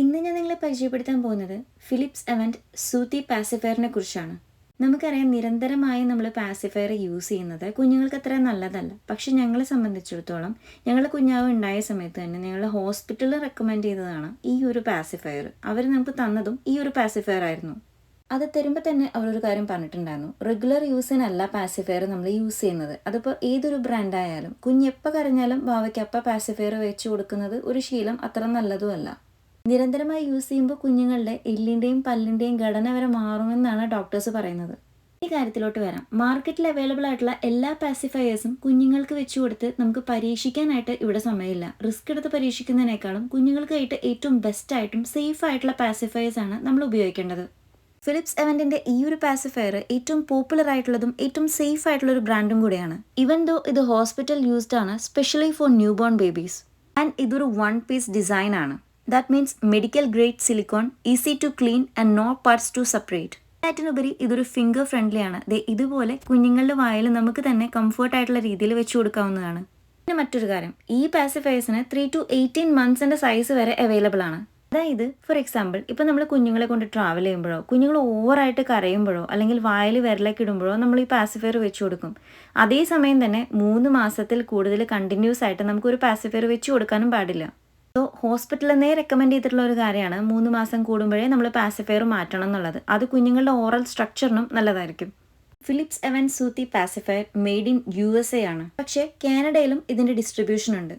ഇന്ന് ഞാൻ നിങ്ങളെ പരിചയപ്പെടുത്താൻ പോകുന്നത് ഫിലിപ്സ് എവന്റ് സൂത്തി പാസിഫയറിനെ കുറിച്ചാണ്. നമുക്കറിയാം നിരന്തരമായി നമ്മൾ പാസിഫയർ യൂസ് ചെയ്യുന്നത് കുഞ്ഞുങ്ങൾക്ക് അത്ര നല്ലതല്ല. പക്ഷെ ഞങ്ങളെ സംബന്ധിച്ചിടത്തോളം ഞങ്ങൾ കുഞ്ഞാവ് ഉണ്ടായ സമയത്ത് തന്നെ ഞങ്ങൾ ഹോസ്പിറ്റലിൽ റെക്കമെൻഡ് ചെയ്തതാണ് ഈ ഒരു പാസിഫയർ അവർ നമുക്ക് തന്നതും ഈ ഒരു പാസിഫയർ ആയിരുന്നു. അത് തരുമ്പോൾ തന്നെ അവരൊരു കാര്യം പറഞ്ഞിട്ടുണ്ടായിരുന്നു. റെഗുലർ യൂസിനല്ല പാസിഫയർ നമ്മൾ യൂസ് ചെയ്യുന്നത്. അതിപ്പോൾ ഏതൊരു ബ്രാൻഡായാലും കുഞ്ഞെപ്പോൾ കരഞ്ഞാലും ഭാവയ്ക്ക് അപ്പം പാസിഫയർ വെച്ച് കൊടുക്കുന്നത് ഒരു ശീലം അത്ര നല്ലതുമല്ല. നിരന്തരമായി യൂസ് ചെയ്യുമ്പോൾ കുഞ്ഞുങ്ങളുടെ എല്ലിന്റെയും പല്ലിന്റെയും ഘടന വരെ മാറുമെന്നാണ് ഡോക്ടേഴ്സ് പറയുന്നത്. ഈ കാര്യത്തിലോട്ട് വരാം. മാർക്കറ്റിൽ അവൈലബിൾ ആയിട്ടുള്ള എല്ലാ പാസിഫയേഴ്സും കുഞ്ഞുങ്ങൾക്ക് വെച്ചു കൊടുത്ത് നമുക്ക് പരീക്ഷിക്കാനായിട്ട് ഇവിടെ സമയമില്ല. റിസ്ക് എടുത്ത് പരീക്ഷിക്കുന്നതിനേക്കാളും കുഞ്ഞുങ്ങൾക്കായിട്ട് ഏറ്റവും ബെസ്റ്റ് ആയിട്ടും സേഫ് ആയിട്ടുള്ള പാസിഫയേഴ്സ് ആണ് നമ്മൾ ഉപയോഗിക്കേണ്ടത്. ഫിലിപ്സ് എവന്റിന്റെ ഈ ഒരു പാസിഫയർ ഏറ്റവും പോപ്പുലർ ആയിട്ടുള്ളതും ഏറ്റവും സേഫ് ആയിട്ടുള്ള ഒരു ബ്രാൻഡും കൂടിയാണ്. ഇവൻ ദോ ഇത് ഹോസ്പിറ്റൽ യൂസ്ഡ് ആണ് specially for new born babies and ഇതൊരു വൺ പീസ് ഡിസൈൻ ആണ്. That means medical grade silicone easy to clean and no parts to separate അതിനുപരി ഇതൊരു ഫിംഗർ ഫ്രണ്ട്ലി ആണ്. ദേ ഇതുപോലെ കുഞ്ഞുങ്ങളുടെ വായിൽ നമുക്ക് തന്നെ കംഫർട്ട് ആയിട്ടുള്ള രീതിയിൽ വെച്ചു കൊടുക്കാവുന്നതാണ്. പിന്നെ മറ്റൊരു കാര്യം. ഈ പാസിഫയേഴ്സിന് ത്രീ ടു എയ്റ്റീൻ മന്ത്സിന്റെ സൈസ് വരെ അവൈലബിൾ ആണ്. അതായത് ഫോർ എക്സാമ്പിൾ ഇപ്പം നമ്മൾ കുഞ്ഞുങ്ങളെ കൊണ്ട് ട്രാവൽ ചെയ്യുമ്പോഴോ കുഞ്ഞുങ്ങൾ ഓവറായിട്ട് കരയുമ്പോഴോ അല്ലെങ്കിൽ വായിൽ വിരലേക്ക് ഇടുമ്പോഴോ നമ്മൾ ഈ പാസിഫയർ വെച്ച് കൊടുക്കും. അതേസമയം തന്നെ മൂന്ന് മാസത്തിൽ കൂടുതൽ കണ്ടിന്യൂസ് ആയിട്ട് നമുക്ക് ഒരു പാസിഫയർ വെച്ച് കൊടുക്കാനും പാടില്ല. സോ ഹോസ്പിറ്റലിൽ നിന്നേ റെക്കമെൻഡ് ചെയ്തിട്ടുള്ള ഒരു കാര്യമാണ് മൂന്ന് മാസം കൂടുമ്പോഴേ നമ്മൾ പാസിഫയർ മാറ്റണം എന്നുള്ളത്. അത് കുഞ്ഞുങ്ങളുടെ ഓറൽ സ്ട്രക്ചറിനും നല്ലതായിരിക്കും. Philips Avent Soothie pacifier made in U S A ആണ്. പക്ഷേ കാനഡയിലും ഇതിന്റെ ഡിസ്ട്രിബ്യൂഷൻ ഉണ്ട്.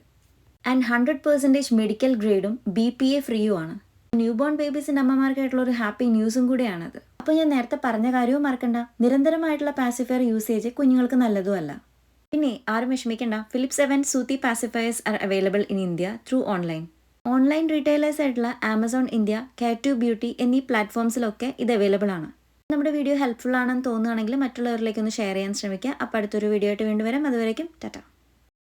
ആൻഡ് ഹൺഡ്രഡ് പെർസെന്റേജ് മെഡിക്കൽ ഗ്രേഡും ബി പി എ ഫ്രീയും ആണ്. ന്യൂ ബോൺ ബേബീസിന്റെ അമ്മമാർക്കായിട്ടുള്ള ഒരു ഹാപ്പി ന്യൂസും കൂടിയാണത്. അപ്പോൾ ഞാൻ നേരത്തെ പറഞ്ഞ കാര്യവും മറക്കണ്ട. നിരന്തരമായിട്ടുള്ള പാസിഫയർ യൂസേജ് കുഞ്ഞുങ്ങൾക്ക് നല്ലതുമല്ല. പിന്നെ ആരും വിഷമിക്കേണ്ട. Philips Avent Soothie pacifiers are available in India through online online retailers ആയിട്ടുള്ള ആമസോൺ ഇന്ത്യ കാറ്റു ബ്യൂട്ടി എന്നീ പ്ലാറ്റ്ഫോംസിലൊക്കെ ഇത് അവൈലബിൾ ആണ്. നമ്മുടെ വീഡിയോ ഹെൽപ്ഫുൾ ആണെന്ന് തോന്നുകയാണെങ്കിൽ മറ്റുള്ളവരിലേക്ക് ഒന്ന് ഷെയർ ചെയ്യാൻ ശ്രമിക്കുക. അപ്പോൾ അടുത്തൊരു വീഡിയോ ആയിട്ട് വീണ്ടും വരാം. അതുവരേക്കും ടാറ്റ.